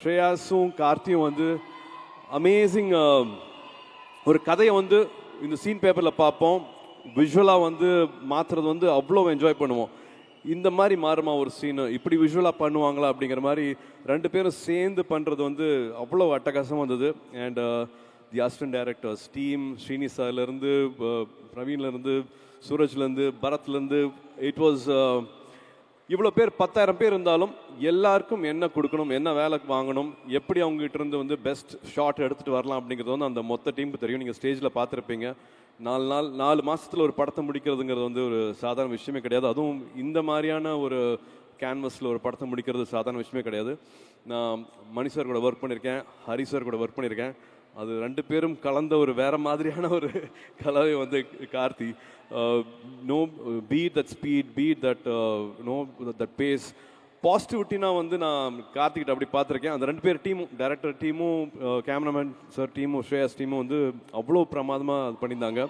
ஸ்ரேயாஸும் கார்த்தியும் வந்து amazing um, ஒரு கதையை வந்து இந்த சீன் பேப்பரில் பார்ப்போம். விஷுவலாக வந்து மாற்றுறது வந்து அவ்வளோ என்ஜாய் பண்ணுவோம். இந்த மாதிரி மாறுமா ஒரு சீனு இப்படி விஷுவலாக பண்ணுவாங்களா அப்படிங்கிற மாதிரி ரெண்டு பேரும் சேர்ந்து பண்ணுறது வந்து அவ்வளோ அட்டகாசமாக வந்தது. And the uh, assistant directors team Srini சார்லேருந்து uh, பிரவீன்லேருந்து சூரஜ்லேருந்து பரத்லேருந்து இட் வாஸ் இவ்வளோ பேர் பத்தாயிரம் பேர் இருந்தாலும் எல்லாருக்கும் என்ன கொடுக்கணும் என்ன வேலை வாங்கணும் எப்படி அவங்ககிட்ட இருந்து வந்து பெஸ்ட் ஷாட் எடுத்துகிட்டு வரலாம் அப்படிங்கிறது வந்து அந்த மொத்த டீமுக்கு தெரியும். நீங்கள் ஸ்டேஜில் பார்த்துருப்பீங்க. நாலு நாள் நாலு மாதத்தில் ஒரு படத்தை முடிக்கிறதுங்கிறது வந்து ஒரு சாதாரண விஷயமே கிடையாது. அதுவும் இந்த மாதிரியான ஒரு கேன்வஸில் ஒரு படத்தை முடிக்கிறது சாதாரண விஷயமே கிடையாது. நான் மணி சார் கூட ஒர்க் பண்ணியிருக்கேன் ஹரி சார் கூட ஒர்க் பண்ணியிருக்கேன். அது ரெண்டு பேரும் கலந்த ஒரு வேற மாதிரியான ஒரு கலவை வந்து Karthi. No beat that speed beat that no that pace பாசிட்டிவிட்டினா வந்து நான் கார்த்திகிட்ட அப்படி பார்த்துருக்கேன். அந்த ரெண்டு பேர் டீமும் டேரக்டர் டீமும் uh, கேமராமேன் சார் டீமும் ஸ்ரேயாஸ் டீமும் வந்து அவ்வளோ பிரமாதமாக அது பண்ணியிருந்தாங்க.